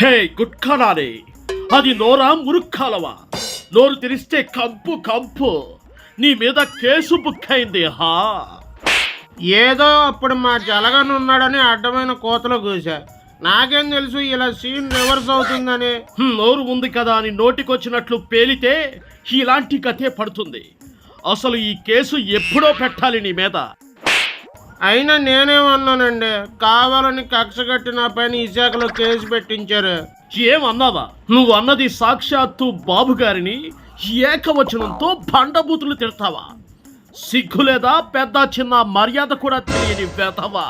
హే గుట్కానారే అది నోరా మురుక్కాలవా నోరు తెరిస్తే కంపు కంపు. నీ మీద కేసు బుక్ అయింది హా? ఏదో అప్పుడు మా జలగన్ ఉన్నాడని అడ్డమైన కోతలో కూసా నాకేం తెలుసు ఇలా సీన్ రివర్స్ అవుతుందని. నోరు ఉంది కదా అని నోటికొచ్చినట్లు పేలితే ఇలాంటి కథే పడుతుంది. అసలు ఈ కేసు ఎప్పుడో పెట్టాలి నీ మీద? అయినా నేనేమన్నానండి కావాలని కక్ష కట్టి నా పైన ఈ శాఖలో కేసు పెట్టించారు. ఏమన్నావా? నువ్వు అన్నది సాక్షాత్తు బాబు గారిని ఏకవచనంతో బండబూతులు తిడతావా? సిగ్గులేదా పెద్ద చిన్న మర్యాద కూడా తెలియని వెతవా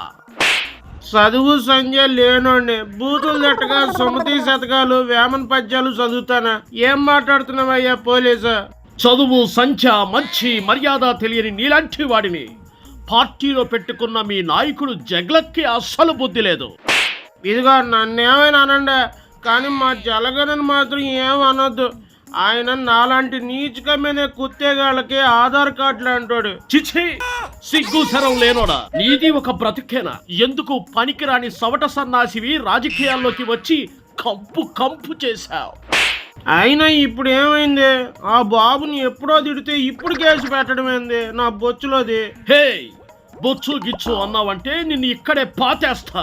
చదువు సంధ్య లేనోండి బూతులు తట్టగా సుమతి శతకాలు వేమన పద్యాలు చదువుతానా? ఏం మాట్లాడుతున్నావయ్యా పోలీసు? చదువు సంఖ్య మంచి మర్యాద తెలియని నీలాంటి వాడిని పార్టీలో పెట్టుకున్న మీ నాయకుడు జగ్లక్కి అస్సలు బుద్ధి లేదు. ఇదిగో నన్నేమైనా అనండి కానీ మా జలగనని మాత్రం ఏం అనొద్దు. ఆయన నాలాంటి నీచకమైన కుత్తేగాళ్ళకి ఆధార్ కార్డులు అంటాడు చిచి సిగ్గు శరం లేనోడా? నీది ఒక బ్రతికేనా? ఎందుకు పనికిరాని సవట సన్నాసివి రాజకీయాల్లోకి వచ్చి కంపు కంపు చేశావు? అయినా ఇప్పుడు ఏమైంది? ఆ బాబుని ఎప్పుడో తిడితే ఇప్పుడు కేసు పెట్టడం ఏంది నా బొచ్చులోది. హే బొచ్చు గిచ్చు అన్నావంటే నిన్ను ఇక్కడే పాతేస్తా.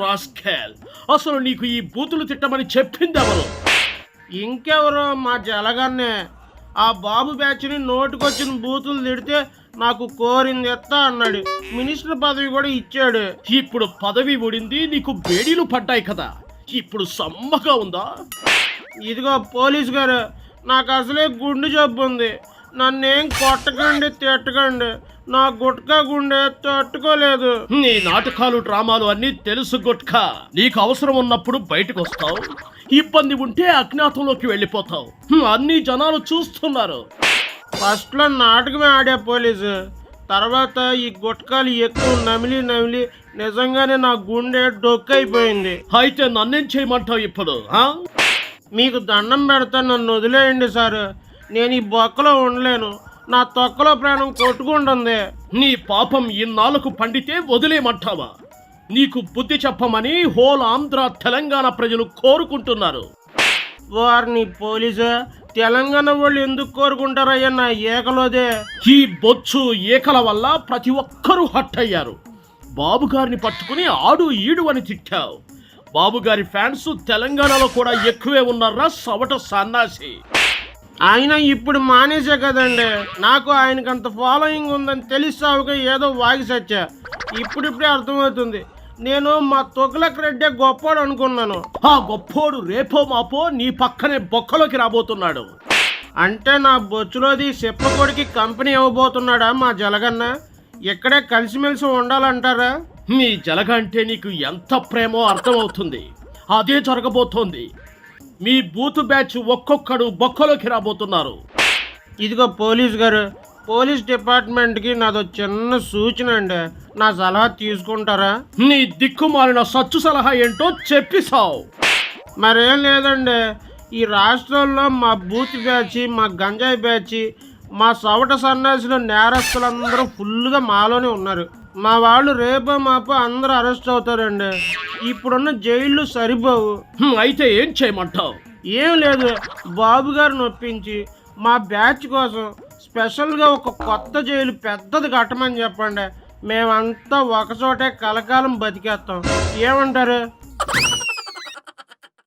రాస్కెల్ అసలు నీకు ఈ బూతులు తిట్టమని చెప్పింది ఎవరు ఇంకెవరో మా జలగన్నే. ఆ బాబు బ్యాచ్ని నోటుకొచ్చిన బూతులు తిడితే నాకు కోరింది ఎత్తా అన్నాడు. మినిస్టర్ పదవి కూడా ఇచ్చాడు. ఇప్పుడు పదవి ఊడింది నీకు బేడీలు పడ్డాయి కదా. ఇప్పుడు సమ్మగా ఉందా? ఇదిగో పోలీస్ గారు నాకు అసలే గుండె జబ్బు ఉంది. నన్నేం కొట్టకండి తిట్టకండి. నా గుట్కా గుండె తట్టుకోలేదు. నీ నాటకాలు డ్రామాలు అన్నీ తెలుసు గుట్కా. నీకు అవసరం ఉన్నప్పుడు బయటకు వస్తావు ఇబ్బంది ఉంటే అజ్ఞాతంలోకి వెళ్ళిపోతావు. అన్ని జనాలు చూస్తున్నారు. ఫస్ట్లో నాటకమే ఆడే పోలీసు. తర్వాత ఈ గుట్కాలు ఎక్కువ నమిలి నమిలి నిజంగానే నా గుండె డొక్కైపోయింది. అయితే నన్నేం చేయమంటావు ఇప్పుడు ఆ? మీకు దండం పెడతా నన్ను వదిలేయండి సార్. నేను ఈ బొక్కలో ఉండలేను. నా తొక్కలో ప్రాణం కొట్టుకుంటుంది. నీ పాపం ఇన్నాళ్ళకు పండితే వదిలేమంటావా నీకు బుద్ధి చెప్పమని హోల్ ఆంధ్ర తెలంగాణ ప్రజలు కోరుకుంటున్నారు. వారిని పోలీసు తెలంగాణ వాళ్ళు ఎందుకు కోరుకుంటారయ్యా నా ఏకలోదే? ఈ బొచ్చు ఏకల వల్ల ప్రతి ఒక్కరూ హట్ అయ్యారు. బాబు గారిని పట్టుకుని ఆడు ఈడు అని తిట్టావు. బాబు గారి ఫ్యాన్స్ తెలంగాణలో కూడా ఎక్కువే ఉన్నారా సవట సన్నాసి? ఆయన ఇప్పుడు మానేసే కదండి. నాకు ఆయనకి అంత ఫాలోయింగ్ ఉందని తెలిసావుగా ఏదో వాగి సచ్చా. ఇప్పుడిప్పుడే అర్థమవుతుంది. నేను మా తొగలక్ రెడ్డే గొప్పోడు అనుకున్నాను. ఆ గొప్పోడు రేపో మాపో నీ పక్కనే బొక్కలోకి రాబోతున్నాడు. అంటే నా బొచ్చులోది చెప్పకొడికి కంపెనీ ఇవ్వబోతున్నాడా మా జలగన్న? ఇక్కడే కలిసిమెలిసి ఉండాలంటారా? మీ జలగ అంటే నీకు ఎంత ప్రేమో అర్థమవుతుంది. అదే జరగబోతోంది. మీ బూత్ బ్యాచ్ ఒక్కొక్కడు బొక్కలోకి రాబోతున్నారు. ఇదిగో పోలీస్ గారు పోలీస్ డిపార్ట్మెంట్కి నాదో చిన్న సూచన అండి. నా సలహా తీసుకుంటారా? నీ దిక్కుమాలిన సచ్చు సలహా ఏంటో చెప్పిసావు మరేం లేదండి. ఈ రాష్ట్రంలో మా బూత్ బ్యాచ్ మా గంజాయి బ్యాచ్ మా సవట సన్నాసులు నేరస్తులందరూ ఫుల్గా మాలోనే ఉన్నారు. మా వాళ్ళు రేపో మాపో అందరూ అరెస్ట్ అవుతారండి. ఇప్పుడున్న జైళ్ళు సరిపోవు. అయితే ఏం చేయమంటావు? ఏం లేదు బాబు గారిని ఒప్పించి మా బ్యాచ్ కోసం స్పెషల్గా ఒక కొత్త జైలు పెద్దది కట్టమని చెప్పండి. మేమంతా ఒకచోటే కలకాలం బతికేస్తాం. ఏమంటారు?